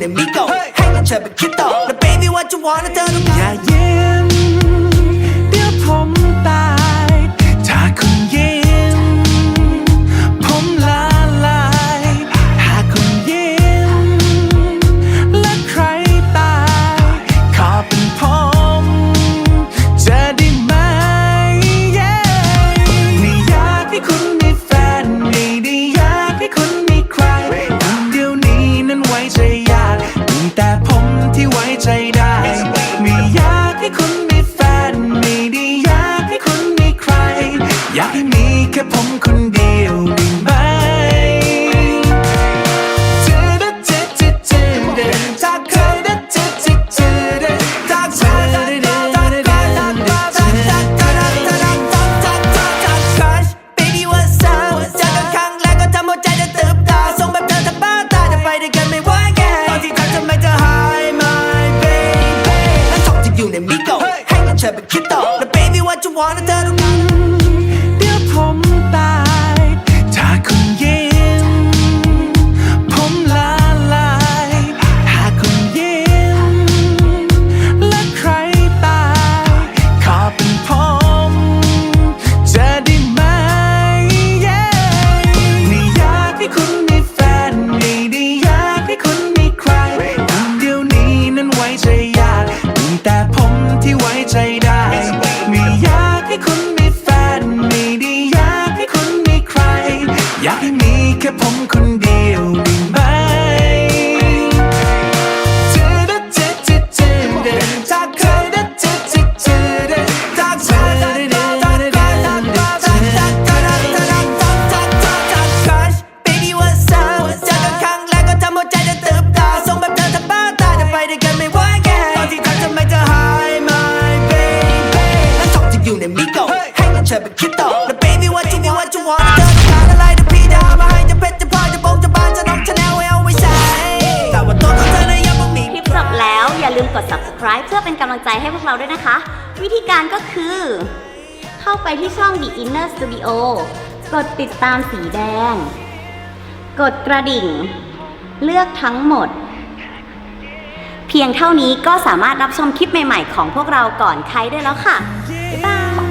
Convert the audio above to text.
ชอบที่อยู่ในมิโกให้เงินเธอเป็นคริปโตแล้ว baby what you want เธอต้ ใจได้ ไม่อยากให้คุณมีแฟน ไม่ได้อยากให้คุณมีใคร อยากให้มีแค่ผม อเป็นคริปโตแล้ว baby what you want เธอต้องเดี๋ยวผมตาย ถ้าคุณยิ้มผมละลายถ้าคุณยิ้มและใครตายขอเป็นผมจะได้ไหม Yeah ไม่อยากให้คุณมีแฟนไม่ได้อยากให้คุณมีใครคนเดียวนี้นั้นไว้ใจ เธอเป็นคริปโตแล้ว baby what you want what you want เธอต้องการอะไรเดี๋ยวพี่จะเอามาให้จะเพชรจะพลอยจะบงจะบานจะน้องจะแนวไว้เอาไว้ใช้แต่ว่าตัวของเธอน่ะยังไม่มี คลิปจบแล้วอย่าลืมกด subscribe เพื่อเป็นกำลังใจให้พวกเราด้วยนะคะ วิธีการก็คือ เข้าไปที่ช่อง The Inner Studio กดติดตามสีแดง กดกระดิ่ง เลือกทั้งหมด เพียงเท่านี้ก็สามารถรับชมคลิปใหม่ ๆ ของพวกเราก่อนใครได้แล้วค่ะ บ๊ายบาย